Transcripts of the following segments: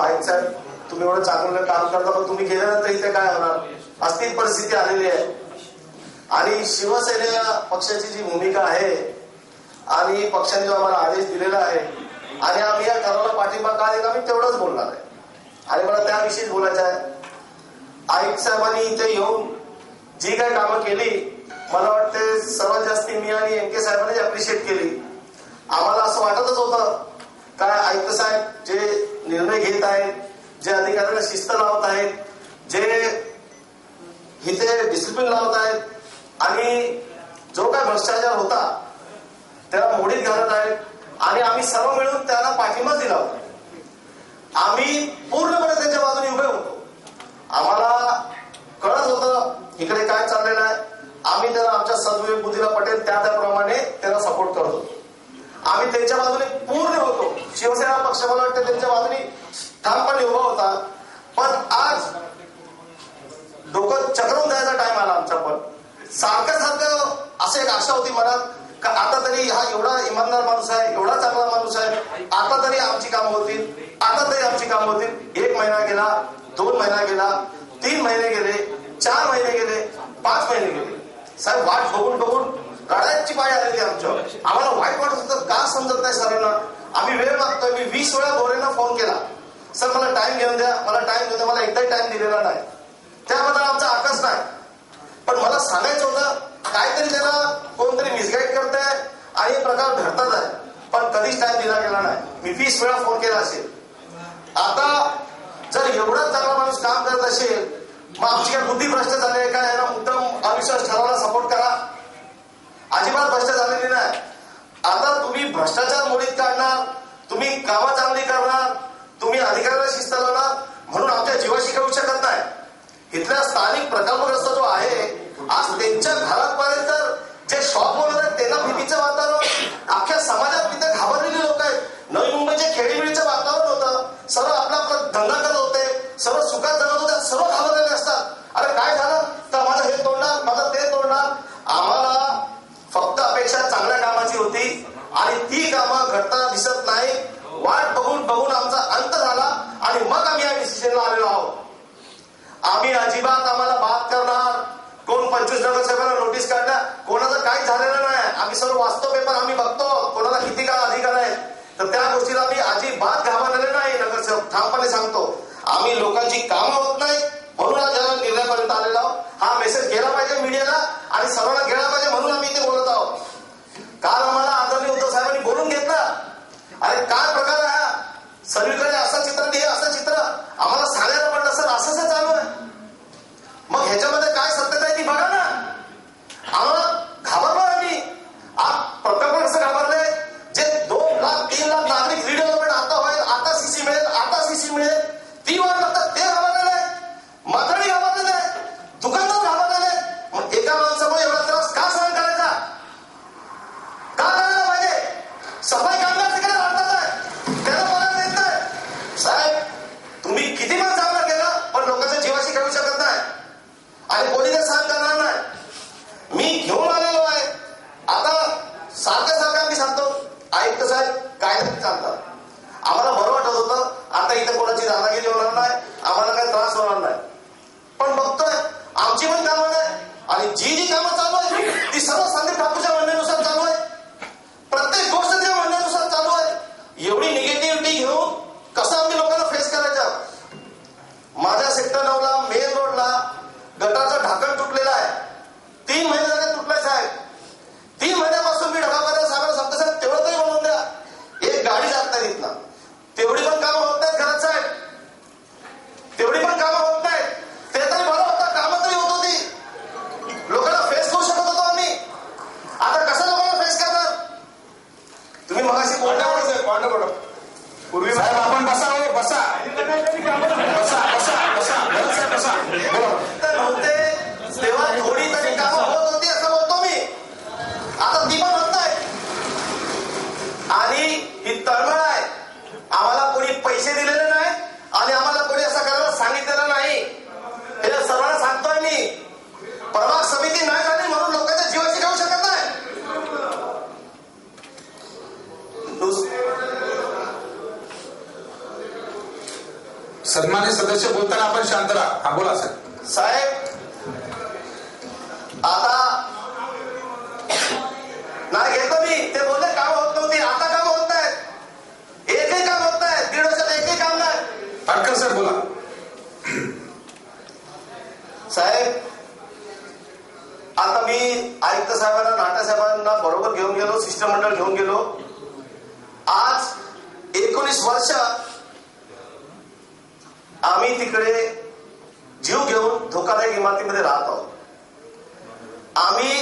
आहेत साहेब तुम्ही एवढं चांगलं काम करता पण तुम्ही गेल्यानंतर इथे काय होणार? अस्थिर परिस्थिती आलेली आहे. आणि शिवसेना पक्षाची जी भूमिका आहे आणि पक्षाने जो आम्हाला आदेश दिलेला आहे आणि आम्ही या ठरावाला पाठिंबा का देणार मी तेवढंच बोलणार आहे. आणि मला त्याविषयीच बोलायचं आहे. आईक साहेबांनी इथे येऊन जी काही कामं केली मला वाटते सर्वात जास्ती मी आणि एम के साहेबांनी अप्रिशिएट केली. आम्हाला असं वाटतच होतं काय आयुक्त साहेब जे निर्णय घेत आहेत जे अधिकाऱ्यांना शिस्त लावत आहेत जे हिथे डिसिप्लिन लावत आहेत आणि जो काय भ्रष्टाचार होता त्याला मोडीत घालत आहेत आणि आम्ही सर्व मिळून त्याला पाठिंबा दिला होता. आम्ही पूर्णपणे त्याच्या बाजूने उभे होतो. आम्हाला कळत होतं इकडे काय चाललेलं आहे. आम्ही त्याला आमच्या सद्विवेक बुद्धीला पटेल त्या त्याप्रमाणे त्याला सपोर्ट करत होतो. आम्ही त्यांच्या बाजूने पूर्ण होतो. शिवसेना पक्ष मला वाटतं त्यांच्या बाजूने ठामपणे उभा होता. पण आज डोकं चक्रून द्यायचा टाइम आला आमचा पण. सारखं सारखं असं एक आशा होती मनात का आता तरी हा एवढा इमानदार माणूस आहे एवढा चांगला माणूस आहे आता तरी आमची कामं होतील आता तरी आमची कामं होतील. एक महिना गेला दोन महिना गेला तीन महिने गेले चार महिने गेले पाच महिने गेले. साहेब वाट बघून बघून गाड्यांची पाय आलेली आमच्या आम्हाला वाईट वाटत होतं का समजत नाही सरांना? आम्ही वेळ मागतोय मी वीस वेळा गोरेंना फोन केला. सर मला टाइम घेऊन द्या मला टाइम घेऊन द्या मला एकदाही टाइम दिलेला नाही. त्याबद्दल आमचा आकस नाही. पण मला सांगायचं होतं काहीतरी त्याला कोणतरी मिसगाईड करताय आणि प्रकार घडतात आहे पण कधीच टाइम दिला गेला नाही. मी वीस वेळा फोन केला असेल. आता जर एवढा चांगला माणूस काम करत असेल मग आमची काय बुद्धी भ्रष्ट झाली आहे का? यांना उत्तम अविश्वास ठरावाला सपोर्ट करा. अजिबात भ्रष्ट झालेली नाही. आता तुम्ही भ्रष्टाचार मोडीत काढणार तुम्ही कामं चांगली करणार तुम्ही अधिकाऱ्याला शिस्त लावणार म्हणून आमच्या जीवाशी करू शकत नाही. इथल्या स्थानिक प्रकल्पग्रस्त जो आहे आज त्यांच्या घरापर्यंत जे शॉप बनवत आहेत त्यांना भीतीचं वातावरण. अख्ख्या समाजात तिथे घाबरलेली लोक आहेत. नवी मुंबईचे खेळीमेळीचं वातावरण होतं. सर्व आपला धंदा करत होते. सर्व सुखात जगत होते सर्व घाबरलेले असतात अरे काय झालं तर माझं हे तोडणार माझं ते तोडणार आम्हाला फक्त अपेक्षा चांगल्या कामाची होती आणि ती कामं घडताना दिसत नाही वाट बघून बघून आमचा अंत झाला आणि मग आम्ही या डिसिजनला आलेलो आहोत आम्ही अजिबात आम्हाला बात करणार कोण पंचवीस नगरसेवकांना नोटीस काढल्या कोणाचं काही झालेलं नाही आम्ही सर्व वास्तव पेपर आम्ही बघतो कोणाला किती का अधिकार आहे तर त्या गोष्टीला आम्ही अजिबात घाबरलेले नाही नगरसेवक ठामपणे सांगतो आम्ही लोकांची कामं होत नाही म्हणून आज या निर्णयापर्यंत आलेलो आहोत हा मेसेज गेला पाहिजे मीडियाला आणि सर्वांना गेला पाहिजे म्हणून आम्ही इथे बोलत आहोत काल आम्हाला आदरणीय उद्धव साहेबांनी बोलून घेतलं अरे काय प्रकार आहे हा? सर्वीकडे असं चित्र नाही असं चित्र आम्हाला सांगायला पडलं सर असं असं चालू आहे मग ह्याच्यामध्ये काय सत्यता आहे ती बघा ना आम्हाला घाबरलो आम्ही आप प्रकल्प कसं घाबरले जे दोन लाख तीन लाख नागरिक रिडेव्हलपमेंट आता होईल आता सीसी मिळेल आता सीसी मिळेल ती वाट बघतात ते घाबरलेले आहेत माथाडी घाबरलेले आहेत दुकानदार घाबरलेले आहेत मग एका माणसामुळे एवढा त्रास का सहन करायचा का करायला पाहिजे सफाई कामगार तिकडे राहतात आहे त्याला बोलायला येत नाही साहेब तुम्ही किती पण चांगलं केलं पण लोकांच्या जीवाशी खेळू शकत नाही आणि कोणी ते सहन करणार नाही. मी घेऊन आलेलो आहे. आता सारखं सारखं आम्ही सांगतो. आयुक्त साहेब काय सांगतात आम्हाला बरं वाटत होतं आता इथे कोणाची दादागिरी होणार नाही आम्हाला काही त्रास होणार नाही. पण बघतोय आमची पण कामं नाही. आणि जी जी कामं चालू आहे ती सर्व संदीप ठाकूरच्या म्हणण्यानुसार चालू आहे प्रत्येक गोष्ट त्या म्हणण्यानुसार चालू आहे एवढी निगेटिव्हिटी घेऊन कसं आम्ही लोकांना फेस करायचं माझ्या सेक्टर नऊला मेन रोडला गटाचं ढाकण तुटलेलं आहे तीन महिने झाले तुटलंय साहेब तीन महिन्यापासून मी ढगापर्यंत साहेबांना सांगतो साहेब तेवढं तरी बनवून द्या एक गाडी जात नाही इथनं तेवढी पण कामं होत नाहीत घरात साहेब तेवढी पण कामं होत नाहीत ते तरी बरं होतं कामं तरी होत होती लोकांना फेस करू शकत होतो आम्ही आता कसं लोकांना फेस करणार तुम्ही मगाशी बोलल्या पूर्वी साहेब आपण बसा हो बसा बसा बसा बसा भरत साहेब बसा बोला. तर नव्हते तेव्हा थोडी तरी कामं होत होती असं बोलतो मी आता ती पण होत नाही आणि ही तळमळ आहे आम्हाला कोणी पैसे दिलेले नाही आणि आम्हाला कोणी असं करायला सांगितलेलं नाही हे सर्वांना सांगतोय मी प्रभाग समिती नाही झाली म्हणून लोकांच्या जीवाशी घेऊ शकत नाही दुस- सदस्य बोलताना आपण शांत राहा. हा बोला साहेब साहेब आता नाही घेतो मी. ते बोलले काम होत नव्हती. आता काम होत नाहीत. एकही काम होत नाही दीड वर्षात एकही काम नाही. पाटकर साहेब बोला. साहेब आता मी आयुक्त साहेबांना नाटा साहेबांना बरोबर घेऊन गेलो शिष्टमंडळ घेऊन गेलो. आज एकोणीस वर्ष तिकडे जीव घेऊन धोकादायक इमारतीमध्ये राहत आहोत आम्ही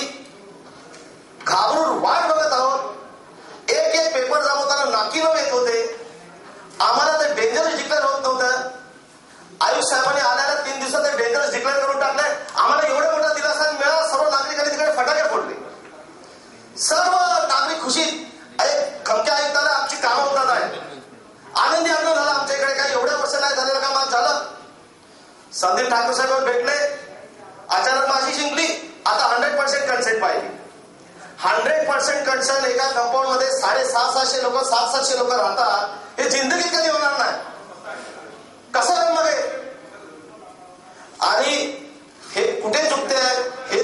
घाबरून वाट बघत आहोत एक एक पेपर जमवताना नाकीनव येत होते आम्हाला ते डेंजरस डिक्लेअर होत नव्हतं आयुष साहेबांनी आल्याला तीन दिवसात ते डेंजरस डिक्लेअर करून टाकले आम्हाला एवढा मोठा दिलासा मिळाला सर्व नागरिकांनी तिकडे फटाके फोडले सर्व नागरिक खुशीत अरे खमक्या आयुक्ताला आमची कामं होतात आहे आनंदी आनंद झाला आमच्या इकडे काही एवढ्या वर्ष नाही झालेलं काम आज झालं संदीप ठाकूर साहेब भेटले. अचानक माझी जिंकली. आता हंड्रेड पर्सेंट कन्सेंट पाहिजे हंड्रेड पर्सेंट कन्सेंट एका कंपाऊंडमध्ये साडेसहा सहाशे लोक सात सातशे लोक राहतात. हे जिंदगीत कधी होणार नाही? कसं आहे मग? आणि हे कुठे चुकते हे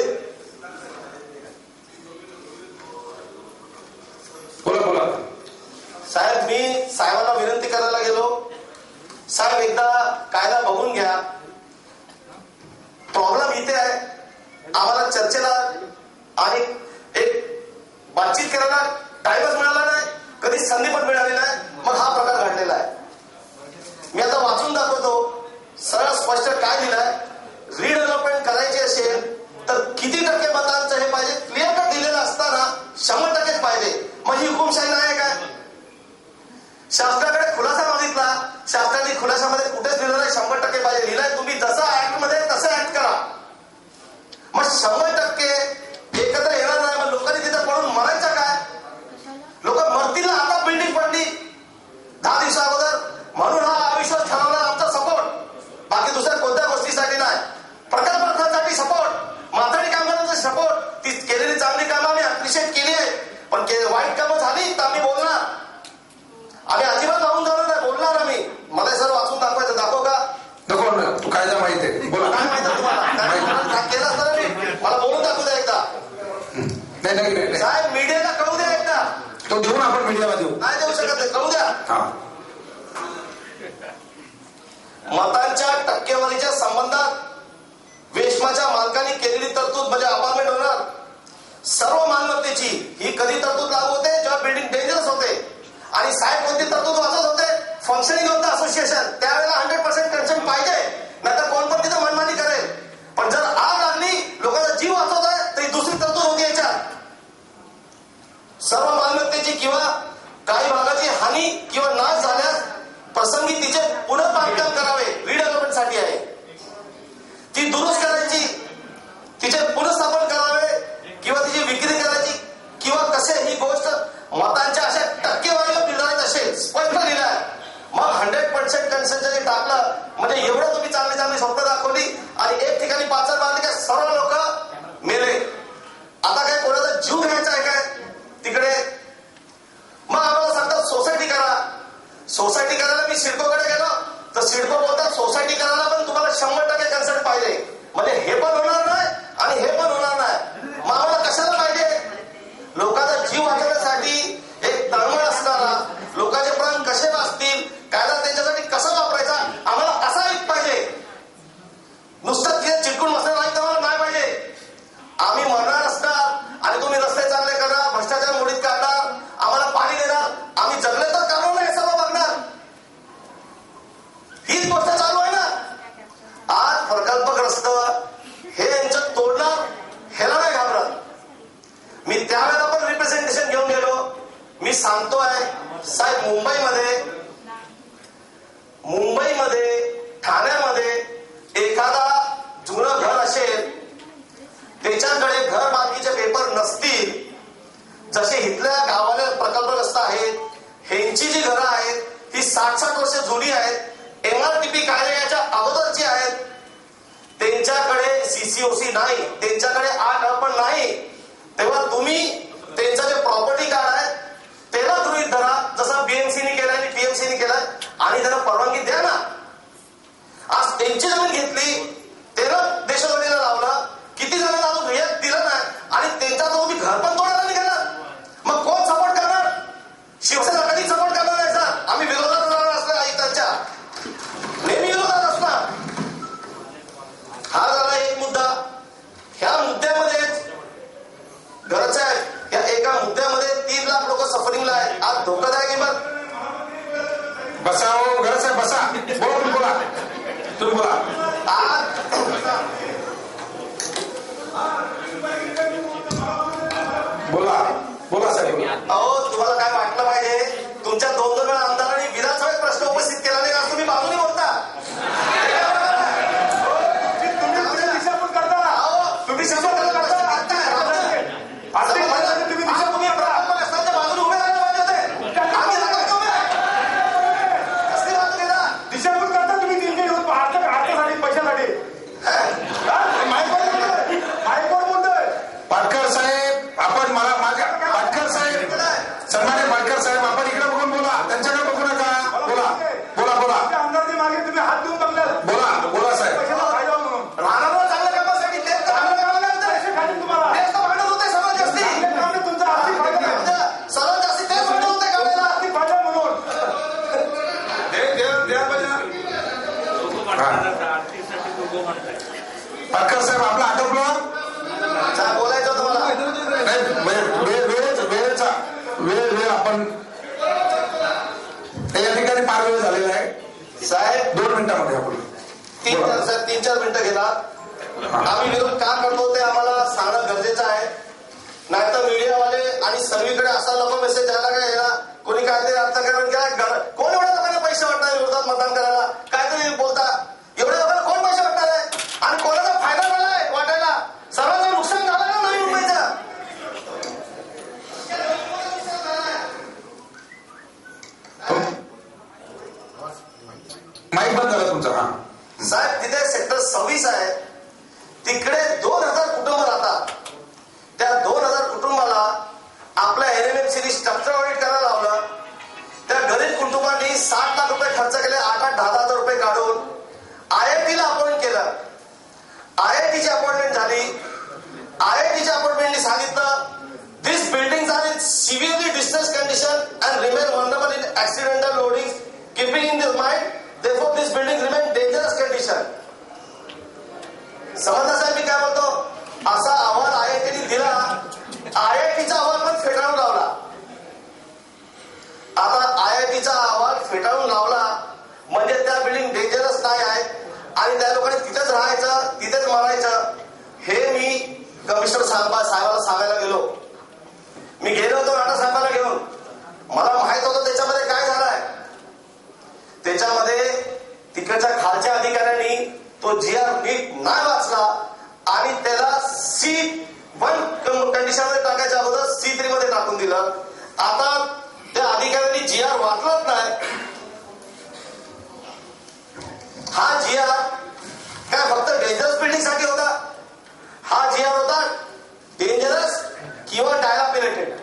बोला बोला. साहेब मी साहेबांना विनंती करायला गेलो. साहेब एकदा कायदा बघून घ्या प्रॉब्लेम इथे आहे आम्हाला चर्चेला आणि एक बातचीत करायला टाइमच मिळाला नाही कधी संधी पण मिळाली नाही मग हा प्रकार घडलेला आहे. मी आता वाचून दाखवतो सरळ स्पष्ट काय दिलाय रिडेव्हलपमेंट करायची असेल तर किती टक्के मतांचं हे पाहिजे? क्लिअर कट दिलेलं असताना शंभर टक्केच पाहिजे. मग ही हुकुमशाही नाही काय शास्त्राकडे खुलासा मागितला. शास्त्राने खुलासामध्ये कुठेच लिहिलं नाही शंभर टक्के पाहिजे. लिहिलंय तुम्ही जसं ऍक्टमध्ये तसं ऍक्ट करा. मग शंभर टक्के एकत्र येणार नाही मग लोकांनी तिथं पडून मरायचं काय? लोक मरतील आता बिल्डिंग पडली. दहा दिवसा अगोदर. म्हणून हा अविश्वास ठरवला आमचा सपोर्ट बाकी दुसऱ्या कोणत्या गोष्टीसाठी नाही. प्रकल्पार्थासाठी सपोर्ट माथाडी कामगारांचा सपोर्ट ती केलेली चांगली कामं आम्ही अप्रिशिएट केली आहे. पण के- वाईट कामं झाली तर आम्ही बोलणार. आम्ही अजिबात राहून जाणार नाही बोलणार आम्ही. मला हे सर्व वाचून दाखवायचं दाखव का नको ना तू कायदा माहीत आहे काय बोला माहिती आहे तुम्हाला काय तुम्हाला केलं असतं ना मी मला बोलून दाखवू द्या एकदा नाही नाही नाही, नाही साहेब मीडियाला कळू द्या एकदा तो देऊ ना आपण मीडियाला देऊ नाही देऊ शकत कळू द्या हा मतांच्या टक्केवारीच्या संबंधात वेशमाच्या मालकांनी केलेली तरतूद म्हणजे अपार्टमेंट होणार सर्व मालमत्तेची ही कधी तरतूद लागू होते जेव्हा बिल्डिंग डेंजरस होते आणि साहेब कोणती तरतूद वाचत होते फंक्शनिंग ऑफ द असोसिएशन चार आम्ही विरोध का करतो ते आम्हाला सांगणं गरजेचं आहे. नाहीतर मीडियावाले आणि सर्वीकडे असा लोक मेसेज द्यायला काय यायला? कोणी काहीतरी अर्थकारण काय? गर- कोण एवढ्या लोकांना पैसे वाटणार विरोधात मतदान करायला काहीतरी बोलता एवढ्या लोकांना कोण पैसे वाटणार आहे आणि कोणाचा फायदा झालाय वाटायला सर्वांचं नुकसान झालं ना नवी मुंबईचं माईक बंद झाला तुमचा हा साहेब तिथे सेक्टर सव्वीस आहे तिकडे दोन हजार कुटुंब राहतात त्या दोन हजार कुटुंबाला आपल्या एनएमएमसीनी स्ट्रक्चर ऑडिट करायला लावलं त्या गरीब कुटुंबांनी साठ लाख रुपये खर्च केले आठ आठ दहा दहा हजार रुपये काढून आय आय टीला अपॉइंट केलं. आय आय टीची अपॉइंटमेंट झाली. आय आय टीच्या अपॉइंटमेंटने सांगितलं this building are in severely distress condition and remain vulnerable in accidental loading keeping in this mind therefore this building remain dangerous condition समजता साहेब मी काय बोलतो? असा अहवाल आय आय टीने दिला. आय आय टीचा अहवाल पण फेटाळून लावला. आता आय आय टीचा फेटाळून लावला. म्हणजे त्या बिल्डिंग डेंजरस नाही आहे. आणि त्या लोकांनी तिथेच राहायचं तिथेच मारायचं. हे मी कमिशनर साहेबा साहेबाला सांगायला गेलो. मी गेलो होतो राणा साहेबाला घेऊन. मला माहीत होतं त्याच्यामध्ये काय झालंय. त्याच्यामध्ये तिकडच्या खालच्या अधिकाऱ्यांनी तो जी आर नीट नाही वाचला. आणि त्याला सी वन कंडिशनमध्ये टाकायच्या अगोदर सी थ्री मध्ये टाकून दिलं. आता त्या अधिकाऱ्यांनी जी आर वाचलाच नाही. हा जिया काय फक्त डेंजरस बिल्डिंगसाठी होता? हा जिया होता डेंजरस किंवा डायलापिलेटेड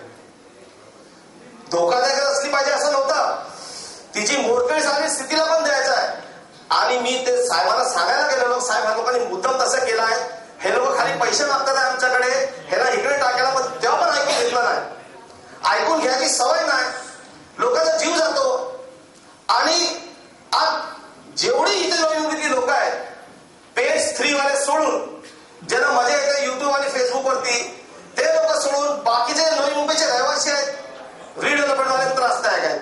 धोकादायक असली पाहिजे असं नव्हतं. तिची मोडकळी आणि स्थितीला पण द्यायचं आहे. आणि मी ते साहेबांना सांगायला गेलेलो साहेब ह्या लोकांनी मुद्दाम तसं केला आहे. हे लोक खाली पैसे मागतात आमच्याकडे. ह्याला इकडे टाकायला पण तेव्हा पण ऐकून घेतलं नाही. ऐकून घ्यायची सवय नाही. लोकांचा जीव जातो. आणि आज जेवढी इथे नवी लोक आहेत. पेज थ्री वाले सोडून ज्यांना मजा येते युट्यूब आणि फेसबुक वरती ते लोक सोडून बाकीचे नवी मुंबईचे रहिवासी आहेत रिडेव्हलपमेंट वाले त्रासदायक आहेत.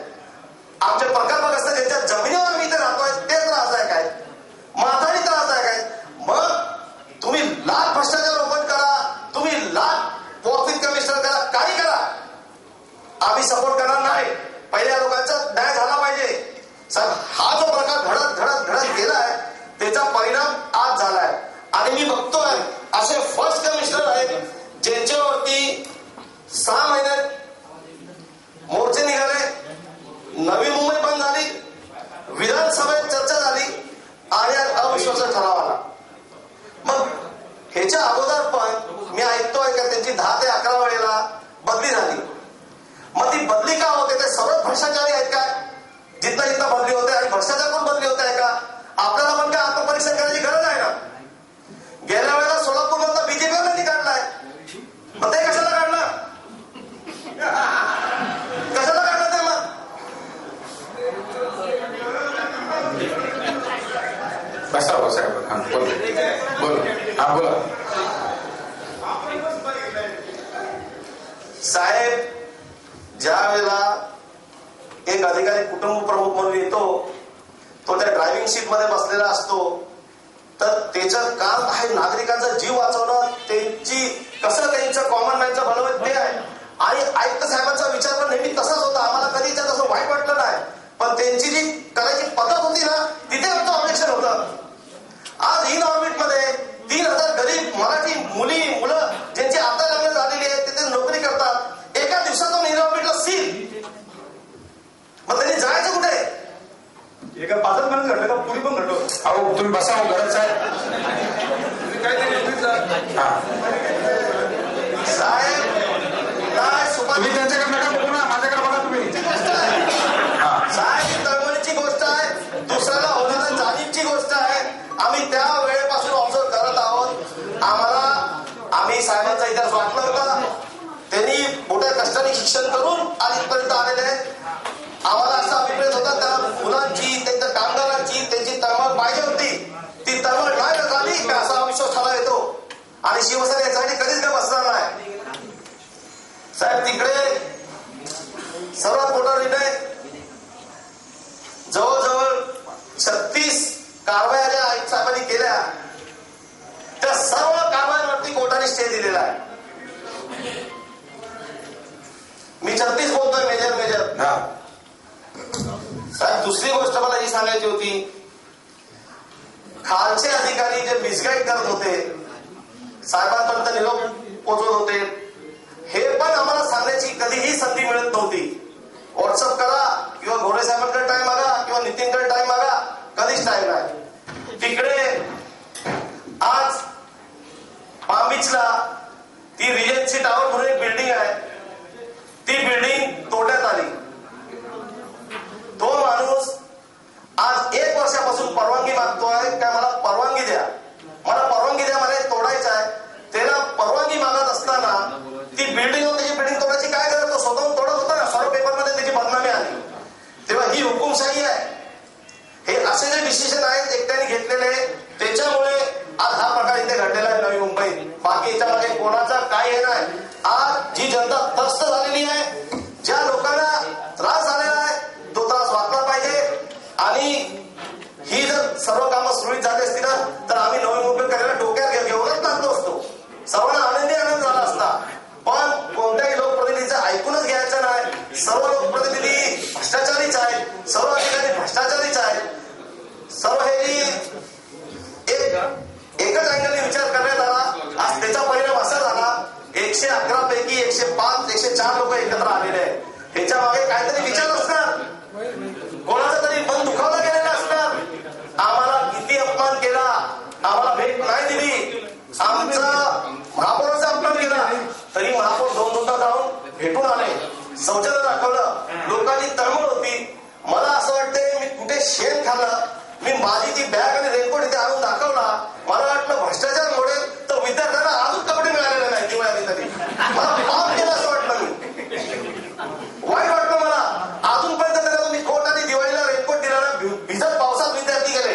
आमचे असतात ज्यांच्या जमिनीवर आम्ही इथे राहतोय ते त्रासदायक आहेत. माथाडी त्रासदायक आहेत. मग तुम्ही लाख भ्रष्टाचार ओपन करा तुम्ही लाख प्रॉफिट कमिशनर करा काही करा. आम्ही सपोर्ट करणार नाही. पहिल्या लोकांचा न्याय झाला पाहिजे. साहेब हा जो प्रकार घडत घडत घडत गेलाय त्याचा परिणाम आज झालाय. आणि मी बघतोय असे फर्स्ट कमिशनर आहेत ज्यांच्यावरती सहा महिन्यात मोर्चे निघाले नवी मुंबई बंद झाली विधानसभेत चर्चा झाली आणि आज ठराव आला. मग ह्याच्या अगोदर पण मी ऐकतोय का त्यांची दहा ते अकरा वेळेला बदली झाली. मग ती बदली का होते ते सर्व भ्रष्टाचारी आहेत काय? जिथं जिथं बदली होते आणि भ्रष्टाचार पण बदली होते का? आपल्याला पण काय आतापर्यंत ऑब्जेक्शन करायची गरज आहे ना गेल्या वेळेला सोलापूर मधला बीजेपी काढलाय मग ते कशाला काढलं कशाला काढलं ते मग बसा हो साहेब हा बोला बोला हा बोला साहेब ज्या वेळेला एक अधिकारी कुटुंब प्रमुख म्हणून येतो तो त्या ड्रायव्हिंग सीटमध्ये बसलेला असतो तर त्याचं काम आहे नागरिकांचा जीव वाचवणं त्यांची कसं त्यांचं कॉमन मॅनचं भलं ते आहे आणि आयुक्त साहेबांचा विचार पण नेहमी तसाच होता आम्हाला कधी त्यात असं वाईट वाटलं नाही पण त्यांची जी करायची पद्धत होती ना तिथे आमचं ऑब्जेक्शन होतं आज इन ऑर्बिटमध्ये तीन हजार गरीब मराठी मुली मुलं ज्यांची आता लग्न झालेली आहेत ते तिथे नोकरी करतात एका दिवसातून इन ऑर्बिटला सील मग त्यांनी जायचं कुठे एका पाचच महिन्यात घडलं का पुरी पण घडलं अहो तुम्ही बसा हो गरज साहेब हा साहेब काय सुपारी तुम्ही त्यांच्याकडे नका बघू ना माझ्याकडे बघा तुम्ही हा साहेब ही तळमळीची गोष्ट आहे दुसऱ्याला होणाऱ्या जाणीवची गोष्ट आहे आम्ही त्या वेळेपासून ऑब्झर्व करत आहोत आम्हाला आम्ही साहेबांचा इतिहास वाटला का त्यांनी मोठ्या कष्टाने शिक्षण करून आज इथपर्यंत आलेले आहेत. आम्हाला असा अभिप्रेत होता त्या मुलांची त्यांच्या कामगारांची त्यांची तळमळ पाहिजे होती. ती तळमळ नाही झाली का असा विश्वास ठराव येतो. आणि शिवसेना याच्यासाठी कधीच काय बसणार नाही. साहेब तिकडे सर्वात मोठा निर्णय जवळजवळ छत्तीस कारवाया ज्या साहेबांनी केल्या त्या सर्व कारवायांवरती कोर्टाने स्टे दिलेला आहे. मी छत्तीस बोलतोय मेजर मेजर. हा. साहेब दुसरी गोष्ट मला ही सांगायची होती. खालचे अधिकारी जे मिसगाईड करत होते साहेबांपर्यंत निरोप पोहोचवत होते हे पण आम्हाला सांगण्याची कधीही संधी मिळत नव्हती. व्हॉट्सअप करा किंवा घोडे साहेबांकडे टाइम मागा किंवा नितीनकडे टाइम मागा कधीच टाइम नाही. तिकडे आज पाम बीचला ती रिजन्सी टावर म्हणून एक बिल्डिंग आहे. ती बिल्डिंग तोट्यात आली. तो माणूस आज एक वर्षापासून परवानगी मागतोय. काय मला परवानगी द्या. मला परवानगी द्या मला तोडायचं आहे. एकशे अकरा पैकी एकशे पाच एकशे चार लोक एकत्र आलेले आहेत. ह्याच्या मागे काहीतरी विचार असणार. कोणाचा तरी मन दुखावला गेलेला असणार. आम्हाला किती अपमान केला. आम्हाला भेट नाही दिली. आमचा महापौराचा अपमान केला. तरी महापौर दोन दोनदा जाऊन भेटून आले. शौचालय दाखवलं. लोकांनी तळमळ होती. मला असं वाटतंय मी कुठे शेण खाल्लं. मी माझी ती बॅग आणि रेनकोट इथे आणून दाखवला. मला वाटलं भ्रष्टाचार मोडेल. तर विद्यार्थ्यांना अजून कपडे मिळालेले नाही दिवाळी तरी मला पाप केलं असं वाटलं मी वाईट वाटलं मला अजूनपर्यंत त्याला तुम्ही कोट आणि दिवाळीला रेनकोट दिला ना भि- भिजत पावसात विद्यार्थी गेले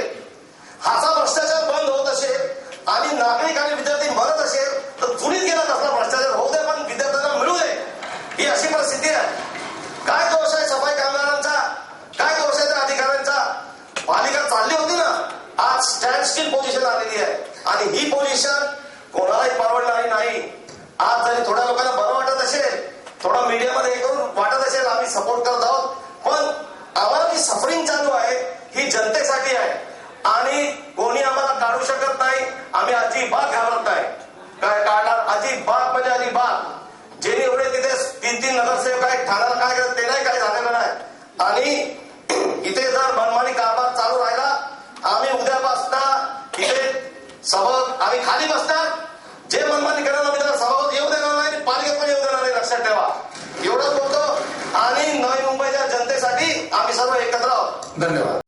हाचा भ्रष्टाचार बंद होत असेल आणि नागरिक आणि विद्यार्थी मरत असेल तर चुलीत गेला तसला भ्रष्टाचार होऊ दे पण विद्यार्थ्यांना मिळू दे ही अशी परिस्थिती आहे काय दोष आहे सफाई कामगारांचा काय दोष आहे त्या अधिकाऱ्यांचा पालिका चालली होती ना आज स्टँड स्टील पोझिशन आलेली आहे आणि ही पोझिशन कोणालाही परवडणारी नाही आज जरी थोड्या लोकांना बरं वाटत असेल थोडं मीडियामध्ये हे करून वाटत असेल आम्ही सपोर्ट करत आहोत पण आम्हाला जी सफरिंग चालू आहे ही आहे. आणि कोणी आम्हाला काढू शकत नाही आम्ही अजिबात घाबरत नाही. काय काढणार? अजिबात म्हणजे अजिबात. जे एवढे तिथे तीन तीन नगरसेवक आहेत ठाण्याला काय करत ते नाही काय झालेलं नाही. आणि इथे जर मनमानी कारभार चालू राहिला आम्ही उद्यापासून इथे सबक आम्ही खाली बसणार. जे मनमानी करणार आम्ही त्याला सभागृहात येऊ देणार नाही पालिकेत पण येऊ देणार नाही लक्षात ठेवा. एवढंच बोलतो. आणि नवी मुंबईच्या जनतेसाठी आम्ही सर्व एकत्र आहोत. धन्यवाद.